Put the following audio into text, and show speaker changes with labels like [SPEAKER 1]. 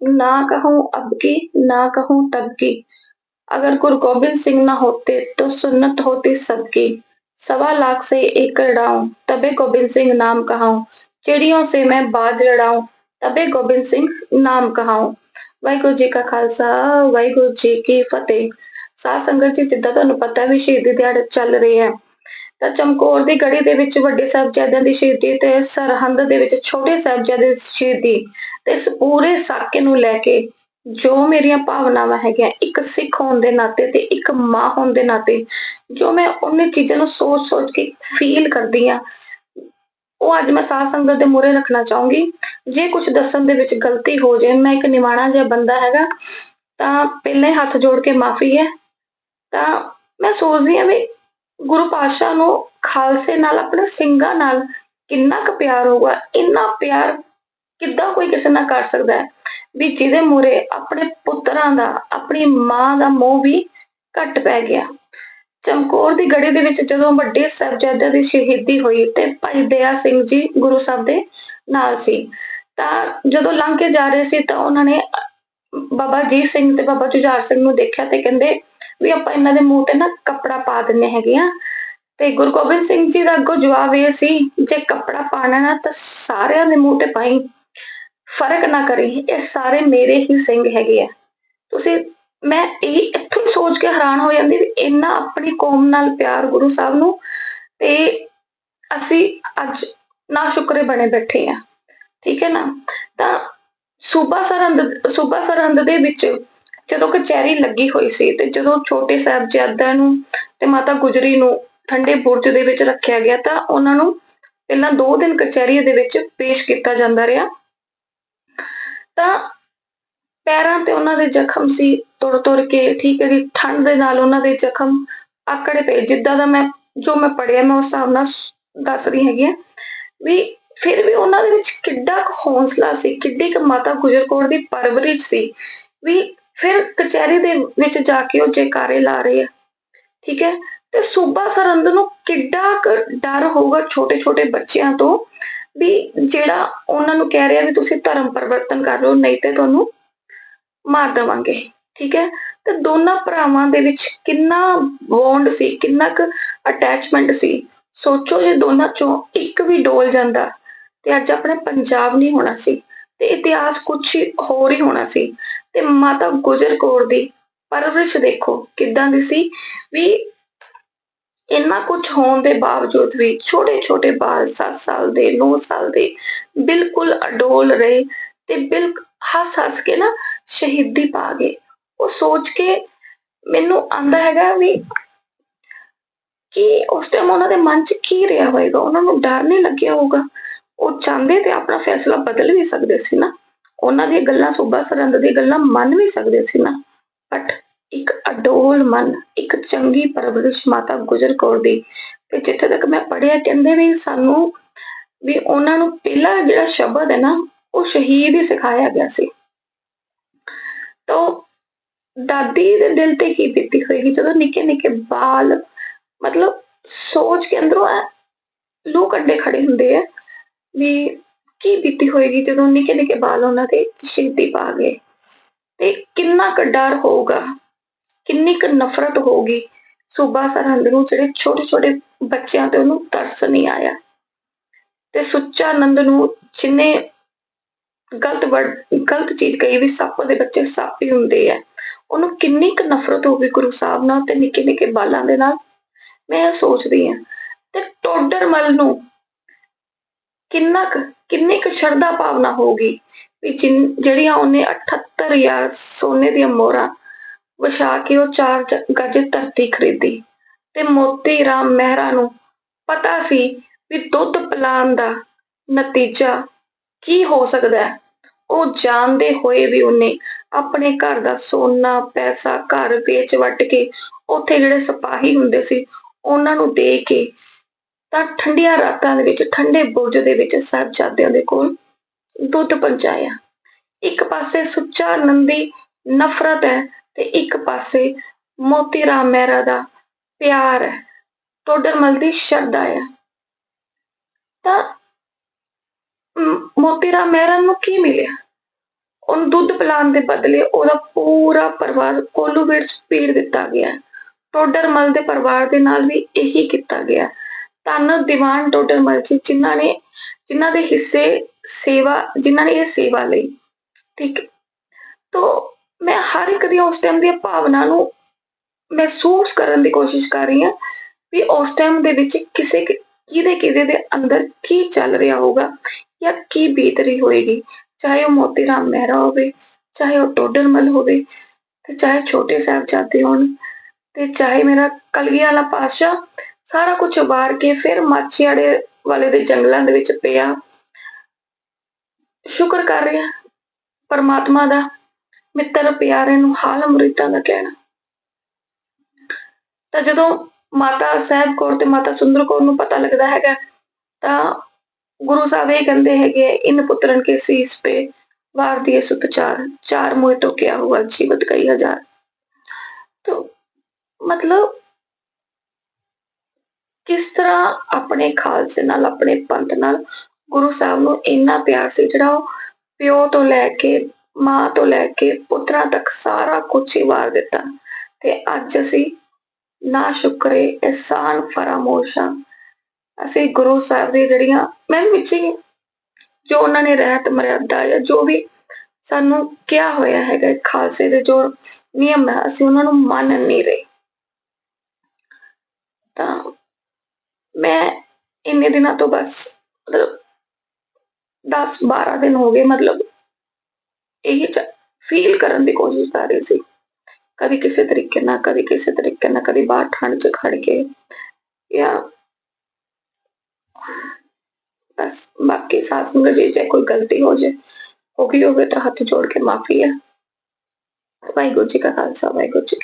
[SPEAKER 1] ना कहूँ अब की ना कहूँ तब की अगर गुरु गोबिंद सिंह ना होते तो सुन्नत होती सबकी सवा लाख से एक लड़ाऊं तबे गोबिंद सिंह नाम कहाऊं चिड़ियों से मैं बाज लड़ाऊं तबे गोबिंद सिंह ਨਾਮ ਕਹਾਉ ਵਾਹਿਗੁਰੂ ਜੀ ਕਾ ਖਾਲਸਾ ਵਾਹਿਗੁਰੂ ਜੀ ਕੀ ਫਤਿਹ ਸਾਧ ਸੰਗਤ ਜੀ ਜਿੱਦਾਂ ਤੁਹਾਨੂੰ ਪਤਾ ਵੀ ਸ਼ਹੀਦੀ ਦਿਹਾੜੇ ਚੱਲ ਰਹੇ ਆ ਤਾਂ ਚਮਕੌਰ ਦੀ ਗੜੀ ਦੇ ਵਿੱਚ ਵੱਡੇ ਸਾਹਿਬਜ਼ਾਦਿਆਂ ਦੀ ਸ਼ਹੀਦੀ ਤੇ ਸਰਹੰਦ ਦੇ ਵਿੱਚ ਛੋਟੇ ਸਾਹਿਬਜ਼ਾਦਿਆਂ ਦੀ ਸ਼ਹੀਦੀ ਤੇ ਇਸ ਪੂਰੇ ਸਾਕੇ ਨੂੰ ਲੈ ਕੇ ਜੋ ਮੇਰੀਆਂ ਭਾਵਨਾਵਾਂ ਹੈਗੀਆਂ, ਇੱਕ ਸਿੱਖ ਹੋਣ ਦੇ ਨਾਤੇ ਤੇ ਇੱਕ ਮਾਂ ਹੋਣ ਦੇ ਨਾਤੇ, ਜੋ ਮੈਂ ਉਹਨੇ ਚੀਜ਼ਾਂ ਨੂੰ ਸੋਚ ਸੋਚ ਕੇ ਫੀਲ ਕਰਦੀ ਆ ਉਹ ਅੱਜ ਮੈਂ ਸਾਧ ਸੰਗਤ ਦੇ ਮੂਹਰੇ ਰੱਖਣਾ ਚਾਹੂੰਗੀ। ਜੇ ਕੁਝ ਦੱਸਣ ਦੇ ਵਿੱਚ ਗਲਤੀ ਹੋ ਜਾਏ ਮੈਂ ਇੱਕ ਨਿਮਾਣਾ ਜਿਹਾ ਬੰਦਾ ਹੈਗਾ, ਤਾਂ ਪਹਿਲੇ ਹੱਥ ਜੋੜ ਕੇ ਮਾਫੀ ਹੈ। ਤਾਂ ਮੈਂ ਸੋਚਦੀ ਆ ਵੀ ਗੁਰੂ ਪਾਤਸ਼ਾਹ ਨੂੰ ਖਾਲਸੇ ਨਾਲ, ਆਪਣੇ ਸਿੰਘਾਂ ਨਾਲ ਕਿੰਨਾ ਕੁ ਪਿਆਰ ਹੋਊਗਾ, ਇੰਨਾ ਪਿਆਰ ਕਿੱਦਾਂ ਕੋਈ ਕਿਸੇ ਨਾਲ ਕਰ ਸਕਦਾ ਹੈ? ਵੀ ਜਿਹਦੇ ਮੂਰੇ ਆਪਣੇ ਪੁੱਤਰਾਂ ਦਾ, ਆਪਣੀ ਮਾਂ ਦਾ ਮੋਹ ਵੀ ਘੱਟ ਪੈ ਗਿਆ। ਚਮਕੌਰ ਦੀ ਗੜੀ ਦੇ ਵਿੱਚ ਜਦੋਂ ਵੱਡੇ ਸਾਹਿਬਜ਼ਾਦਿਆਂ ਦੀ ਸ਼ਹੀਦੀ ਹੋਈ ਤੇ ਭਾਈ ਦਇਆ ਸਿੰਘ ਜੀ ਗੁਰੂ ਸਾਹਿਬ ਦੇ ਨਾਲ ਸੀ, ਤਾਂ ਜਦੋਂ ਲੰਘ ਕੇ ਜਾ ਰਹੇ ਸੀ ਤਾਂ ਉਹਨਾਂ ਨੇ ਬਾਬਾ ਜੀ ਸਿੰਘ ਤੇ ਬਾਬਾ ਜੁਝਾਰ ਸਿੰਘ ਨੂੰ ਦੇਖਿਆ ਤੇ ਕਹਿੰਦੇ ਵੀ ਆਪਾਂ ਇਹਨਾਂ ਦੇ ਮੂੰਹ ਤੇ ਨਾ ਕੱਪੜਾ ਪਾ ਦਿੰਨੇ ਹੈਗੇ ਆ। ਤੇ ਗੁਰੂ ਗੋਬਿੰਦ ਸਿੰਘ ਜੀ ਦਾ ਅੱਗੋਂ ਜਵਾਬ ਇਹ ਸੀ, ਜੇ ਕੱਪੜਾ ਪਾਣਾ ਨਾ ਤਾਂ ਸਾਰਿਆਂ ਦੇ ਮੂੰਹ ਤੇ ਪਾਈ ਫ਼ਰਕ ਨਾ ਕਰੀ, ਇਹ ਸਾਰੇ ਮੇਰੇ ਹੀ ਸਿੰਘ ਹੈਗੇ ਆ। ਤੁਸੀਂ, ਮੈਂ ਇਹ ਇੱਥੋਂ ਹੀ ਸੋਚ ਕੇ ਹੈਰਾਨ ਹੋ ਜਾਂਦੀ ਵੀ ਇੰਨਾ ਆਪਣੀ ਕੌਮ ਨਾਲ ਪਿਆਰ ਗੁਰੂ ਸਾਹਿਬ ਨੂੰ ਤੇ ਅਸੀਂ ਅੱਜ ਨਾ ਸ਼ੁਕਰੇ ਬਣੇ ਬੈਠੇ ਆ। ਠੀਕ ਹੈ ਨਾ? ਤਾਂ ਸੂਬਾ ਸਰਹੰਦ ਸੂਬਾ ਸਰਹੰਦ ਦੇ ਵਿੱਚ ਜਦੋਂ ਕਚਹਿਰੀ ਲੱਗੀ ਹੋਈ ਸੀ ਤੇ ਜਦੋਂ ਛੋਟੇ ਸਾਹਿਬਜ਼ਾਦਿਆਂ ਨੂੰ ਤੇ ਮਾਤਾ ਗੁਜਰੀ ਨੂੰ ਠੰਡੇ ਬੁਰਜ ਦੇ ਵਿੱਚ ਰੱਖਿਆ ਗਿਆ ਤਾਂ ਉਹਨਾਂ ਨੂੰ ਪਹਿਲਾਂ 2 ਦਿਨ ਕਚਹਿਰੀ ਦੇ ਵਿੱਚ ਪੇਸ਼ ਕੀਤਾ ਜਾਂਦਾ ਰਿਹਾ। ਤਾਂ ਪੈਰਾਂ ਤੇ ਉਹਨਾਂ ਦੇ ਜ਼ਖਮ ਸੀ ਤੁਰ ਤੁਰ ਕੇ, ਠੀਕ ਹੈ ਜੀ, ਠੰਡ ਦੇ ਨਾਲ ਉਹਨਾਂ ਦੇ ਜ਼ਖਮ ਆਕੜੇ ਪਏ। ਜਿੱਦਾਂ ਦਾ ਮੈਂ, ਜੋ ਮੈਂ ਪੜਿਆ ਮੈਂ ਉਸ ਹਿਸਾਬ ਨਾਲ ਦੱਸ ਰਹੀ ਹੈਗੀ ਆ ਵੀ ਫਿਰ ਵੀ ਉਹਨਾਂ ਦੇ ਵਿੱਚ ਕਿੱਡਾ ਕੁ ਹੌਸਲਾ ਸੀ, ਕਿੱਡੀ ਕੁ ਮਾਤਾ ਗੁਜਰ ਕੌਰ ਦੀ ਪਰਵਰਿਸ਼ ਸੀ ਵੀ ਫਿਰ ਕਚਹਿਰੀ ਦੇ ਵਿੱਚ ਜਾ ਕੇ ਉਹ ਜੈਕਾਰੇ ਲਾ ਰਹੇ ਆ। ਠੀਕ ਹੈ? ਤੇ ਸੂਬਾ ਸਰੰਦ ਨੂੰ ਕਿੱਡਾ ਡਰ ਹੋਊਗਾ ਛੋਟੇ ਛੋਟੇ ਬੱਚਿਆਂ ਤੋਂ ਵੀ ਜਿਹੜਾ ਉਹਨਾਂ ਨੂੰ ਕਹਿ ਰਿਹਾ ਵੀ ਤੁਸੀਂ ਧਰਮ ਪਰਿਵਰਤਨ ਕਰ ਲਓ ਨਹੀਂ ਤੇ ਤੁਹਾਨੂੰ ਮਾਰ ਦੇਵਾਂਗੇ। ਠੀਕ ਹੈ? ਤੇ ਦੋਨਾਂ ਭਰਾਵਾਂ ਦੇ ਵਿੱਚ ਕਿੰਨਾ ਬੌਂਡ ਸੀ, ਕਿੰਨਾ ਕੁ ਅਟੈਚਮੈਂਟ ਸੀ, ਸੋਚੋ ਜੇ ਦੋਨਾਂ ਚੋਂ ਇੱਕ ਵੀ ਡੋਲ ਜਾਂਦਾ ਤੇ ਅੱਜ ਆਪਣੇ ਪੰਜਾਬ ਨਹੀਂ ਹੋਣਾ ਸੀ। ਤੇ ਇਤਿਹਾਸ ਕੁਝ ਹੋਰ ਹੀ ਹੋਣਾ ਸੀ। ਤੇ ਮਾਤਾ ਗੁਜਰ ਕੌਰ ਦੀ ਪਰਵਰਿਸ਼ ਦੇਖੋ ਕਿੱਦਾਂ ਦੀ ਸੀ ਵੀ ਇੰਨਾ ਕੁਝ ਹੋਣ ਦੇ ਬਾਵਜੂਦ ਵੀ ਛੋਟੇ ਛੋਟੇ ਬਾਲ 7 ਸਾਲ ਦੇ 9 ਸਾਲ ਦੇ ਬਿਲਕੁਲ ਅਡੋਲ ਰਹੇ ਤੇ ਬਿਲ ਹੱਸ ਹੱਸ ਕੇ ਨਾ ਸ਼ਹੀਦੀ ਪਾ ਗਏ। ਉਹ ਸੋਚ ਕੇ ਮੈਨੂੰ ਆਂਦਾ ਹੈਗਾ ਵੀ ਕਿ ਉਸ ਟਾਈਮ ਉਹਨਾਂ ਦੇ ਮਨ 'ਚ ਕੀ ਰਿਹਾ ਹੋਵੇਗਾ ਉਹਨਾਂ ਨੂੰ ਡਰ ਨਹੀਂ ਲੱਗਿਆ ਹੋਊਗਾ? ਉਹ ਚਾਹੁੰਦੇ ਤੇ ਆਪਣਾ ਫੈਸਲਾ ਬਦਲ ਵੀ ਸਕਦੇ ਸੀ ਨਾ। ਉਹਨਾਂ ਦੀਆਂ ਗੱਲਾਂ ਸੂਬਾ ਸਰੰਦ ਦੀ ਗੱਲਾਂ ਮੰਨ ਵੀ ਸਕਦੇ ਸੀ ਨਾ। ਬਟ ਇੱਕ ਅਡੋਲ ਮਨ, ਇੱਕ ਚੰਗੀ ਪਰਵਰਿਸ਼ ਮਾਤਾ ਗੁਜਰ ਕੌਰ ਦੀ ਤੇ ਜਿੱਥੇ ਤੱਕ ਮੈਂ ਪੜਿਆ ਕਹਿੰਦੇ ਨੇ ਸਾਨੂੰ ਵੀ ਉਹਨਾਂ ਨੂੰ ਪਹਿਲਾ ਜਿਹੜਾ ਸ਼ਬਦ ਹੈ ਨਾ, ਉਹ ਸ਼ਹੀਦ ਹੀ ਸਿਖਾਇਆ ਗਿਆ ਸੀ। ਤਾਂ ਦਾਦੀ ਦੇ ਦਿਲ ਤੇ ਕੀ ਬੀਤੀ ਹੋਏਗੀ ਜਦੋਂ ਨਿੱਕੇ ਨਿੱਕੇ ਬਾਲ ਮਤਲਬ ਸੋਚ ਕੇ ਅੰਦਰੋਂ ਲੋਕ ਕੱਢੇ ਖੜੇ ਹੁੰਦੇ ਆ। ਵੀ ਕੀ ਬੀਤੀ ਹੋਏਗੀ ਜਦੋਂ ਨਿੱਕੇ ਨਿੱਕੇ ਬਾਲ ਉਹਨਾਂ ਦੇ ਸ਼ਹੀਦੀ ਪਾ ਗਏ। ਤੇ ਕਿੰਨਾ ਕੁ ਡਰ ਹੋਊਗਾ, ਕਿੰਨੀ ਕੁ ਨਫ਼ਰਤ ਹੋਊਗੀ ਸੂਬਾ ਸਰਹੰਦ ਨੂੰ ਜਿਹੜੇ ਛੋਟੇ ਛੋਟੇ ਬੱਚਿਆਂ ਤੇ ਉਹਨੂੰ ਤਰਸ ਨਹੀਂ ਆਇਆ। ਤੇ ਸੁੱਚਾ ਨੰਦ ਨੂੰ ਜਿਨੇ ਗਲਤ ਵਰਡ ਗਲਤ ਚੀਜ਼ ਕਹੀ ਵੀ ਸੱਪ ਦੇ ਬੱਚੇ ਸੱਪ ਹੀ ਹੁੰਦੇ ਆ, ਉਹਨੂੰ ਕਿੰਨੀ ਕੁ ਨਫ਼ਰਤ ਹੋ ਗਈ ਗੁਰੂ ਸਾਹਿਬ ਨਾਲ ਤੇ ਨਿੱਕੇ ਨਿੱਕੇ ਬਾਲਾਂ ਦੇ ਨਾਲ? ਮੈਂ ਇਹ ਸੋਚਦੀ ਆ ਤੇ ਟੋਡਰਮਲ ਨੂੰ ਕਿੰਨਾ ਕੁ, ਕਿੰਨੀ ਕੁ ਸ਼ਰਧਾ ਭਾਵਨਾ ਹੋਊਗੀ ਵੀ ਜਿਹੜੀਆਂ ਉਹਨੇ 78 ਜਾਂ ਸੋਨੇ ਦੀਆਂ ਮੋਹਰਾਂ ਵਿਛਾ ਕੇ ਉਹ ਚਾਰ ਗੱਜ ਧਰਤੀ ਖਰੀਦੀ। ਤੇ ਮੋਤੀ ਰਾਮ ਮਹਿਰਾ ਨੂੰ ਪਤਾ ਸੀ ਵੀ ਦੁੱਧ ਪਲਾਨ ਦਾ ਨਤੀਜਾ ਕੀ ਹੋ ਸਕਦਾ ਹੈ। ਉਹ ਜਾਣਦੇ ਹੋਏ ਵੀ ਉਹਨੇ ਆਪਣੇ ਘਰ ਦਾ ਸੋਨਾ, ਪੈਸਾ ਘਰ ਵੇਚ ਵਟ ਕੇ ਉੱਥੇ ਜਿਹੜੇ ਸਿਪਾਹੀ ਹੁੰਦੇ ਸੀ, ਉਹਨਾਂ ਨੂੰ ਦੇ ਕੇ ਤਾਂ ਠੰਡੀਆਂ ਰਾਤਾਂ ਦੇ ਵਿੱਚ, ਠੰਡੇ ਬੁਰਜ ਦੇ ਵਿੱਚ ਸਾਹਿਬਜ਼ਾਦਿਆਂ ਦੇ ਕੋਲ ਦੁੱਧ ਪਹੁੰਚਾਇਆ। ਇੱਕ ਪਾਸੇ ਸੁੱਚਾ ਨੰਦੀ ਨਫ਼ਰਤ ਹੈ ਤੇ ਇੱਕ ਪਾਸੇ ਮੋਤੀ ਰਾਮ ਮਹਿਰਾ ਦਾ ਪਿਆਰ ਹੈ। ਟੋਡਰਮਲ ਦੀ ਸ਼ਰਧਾ ਹੈ। ਤਾਂ ਮੋਤੀ ਰਾਮ ਮਹਿਰਾ ਨੂੰ ਕੀ ਮਿਲਿਆ? ਉਹਨੂੰ ਦੁੱਧ ਪਿਲਾਉਣ ਦੇ ਬਦਲੇ ਉਹਦਾ ਪੂਰਾ ਪਰਿਵਾਰ ਕੋਲੂ ਵਿੱਚ ਪੀੜ ਦਿੱਤਾ ਗਿਆ। ਹੈ। ਟੋਡਰਮਲ ਦੇ ਪਰਿਵਾਰ ਦੇ ਨਾਲ ਵੀ ਇਹੀ ਕੀਤਾ ਗਿਆ। ਧੰਨ, ਦੀਵਾਨ ਟੋਡਰਮਲ ਜੀ ਜਿਨ੍ਹਾਂ ਨੇ, ਜਿਨ੍ਹਾਂ ਦੇ ਹਿੱਸੇ ਸੇਵਾ, ਜਿਨ੍ਹਾਂ ਨੇ ਇਹ ਸੇਵਾ ਲਈ ਠੀਕ ਹੈ। ਮੈਂ ਹਰ ਇੱਕ ਦੀ ਉਸ ਟਾਈਮ ਦੀ ਭਾਵਨਾ ਨੂੰ ਮਹਿਸੂਸ ਕਰਨ ਦੀ ਕੋਸ਼ਿਸ਼ ਕਰ ਰਹੀ ਹਾਂ ਵੀ ਉਸ ਟਾਈਮ ਦੇ ਵਿੱਚ ਕਿਸੇ ਕਿਹਦੇ ਕਿਹਦੇ ਦੇ ਅੰਦਰ ਕੀ ਚੱਲ ਰਿਹਾ ਹੋਗਾ ਜਾਂ ਕੀ ਬੀਤ ਰਹੀ ਹੋਏਗੀ ਚਾਹੇ ਉਹ ਮੋਤੀ ਰਾਮ ਮਹਿਰਾ ਹੋਵੇ, ਚਾਹੇ ਉਹ ਟੋਡਰਮਲ ਹੋਵੇ, ਤੇ ਚਾਹੇ ਛੋਟੇ ਸਾਹਿਬਜ਼ਾਦੇ ਹੋਣ, ਤੇ ਚਾਹੇ ਮੇਰਾ ਕਲਗੀ ਵਾਲਾ ਪਾਸ਼ਾ ਸਾਰਾ ਕੁਛ ਉਬਾਰ ਕੇ ਫਿਰ ਮਾਛੀਆੜੇ ਵਾਲੇ ਦੇ ਜੰਗਲਾਂ ਦੇ ਵਿੱਚ ਪਿਆ। ਸ਼ੁਕਰ ਕਰ ਰਿਹਾ ਪਰਮਾਤਮਾ ਦਾ, ਮਿੱਤਰ ਪਿਆਰੇ ਨੂੰ ਹਾਲ ਅਮ੍ਰਿਤਾ ਦਾ ਕਹਿਣਾ। ਤਾਂ ਜਦੋਂ ਮਾਤਾ ਸਹਿਬ ਕੌਰ ਤੇ ਮਾਤਾ ਸੁੰਦਰ ਕੌਰ ਨੂੰ ਪਤਾ ਲੱਗਦਾ ਹੈਗਾ, ਤਾਂ ਗੁਰੂ ਸਾਹਿਬ ਇਹ ਕਹਿੰਦੇ ਹੈਗੇ ਇਨ ਪੁੱਤਰਨ ਕੇ ਸੀਸ ਪੇ ਵਾਰ ਦਿਏ ਸੁਤ ਚਾਰ ਚਾਰ ਮੋਹ ਤੋਂ ਕਿਆ ਹੁਆ ਜੀਵਤ ਕਈ ਹਜ਼ਾਰ। ਤੋ ਮਤਲਬ ਕਿਸ ਤਰ੍ਹਾਂ ਆਪਣੇ ਖਾਲਸੇ ਨਾਲ, ਆਪਣੇ ਪੰਥ ਨਾਲ ਗੁਰੂ ਸਾਹਿਬ ਨੂੰ ਇੰਨਾ ਪਿਆਰ ਸੀ, ਜਿਹੜਾ ਉਹ ਪਿਓ ਤੋਂ ਲੈ ਕੇ, ਮਾਂ ਤੋਂ ਲੈ ਕੇ ਪੁੱਤਰਾਂ ਤੱਕ ਸਾਰਾ ਕੁਝ ਹੀ ਵਾਰ ਦਿੱਤਾ। ਤੇ ਅੱਜ ਅਸੀਂ ਨਾ ਸ਼ੁਕਰੇ, ਅਹਿਸਾਨ ਫਰਾਮੋਸ਼ਾਂ ਅਸੀਂ ਗੁਰੂ ਸਾਹਿਬ ਦੀ ਜਿਹੜੀਆਂ, ਮੈਂ ਵਿੱਚ ਹੀ, ਜੋ ਉਹਨਾਂ ਨੇ ਰਹਿਤ ਮਰਿਆਦਾ ਜਾਂ ਜੋ ਵੀ ਸਾਨੂੰ ਕਿਹਾ ਹੋਇਆ ਹੈਗਾ ਖਾਲਸੇ ਦੇ ਜੋ ਨਿਯਮ ਹੈ, ਅਸੀਂ ਉਹਨਾਂ ਨੂੰ ਮੰਨ ਨਹੀਂ ਰਹੇ। ਤਾਂ ਮੈਂ ਇੰਨੇ ਦਿਨਾਂ ਤੋਂ ਬਸ ਮਤਲਬ 10 12 ਦਿਨ ਹੋ ਗਏ ਮਤਲਬ ਇਹੀ ਫੀਲ ਕਰਨ ਦੀ ਕੋਸ਼ਿਸ਼ ਕਰ ਰਹੀ ਸੀ। ਕਦੀ ਕਿਸੇ ਤਰੀਕੇ ਨਾਲ, ਕਦੀ ਕਿਸੇ ਤਰੀਕੇ ਨਾਲ, ਕਦੀ ਬਾਹਰ ਠੰਡ 'ਚ ਖੜ ਕੇ ਜਾਂ ਬਸ ਬਾਕੀ ਸਾਸ ਨੂੰ ਜੇ ਜੇ ਕੋਈ ਗਲਤੀ ਹੋ ਜੇ, ਹੋ ਗਈ ਹੋਵੇ ਤਾਂ ਹੱਥ ਜੋੜ ਕੇ ਮਾਫੀ ਹੈ ਵਾਹਿਗੁਰੂ ਜੀ ਕਾ ਖਾਲਸਾ, ਵਾਹਿਗੁਰੂ ਜੀ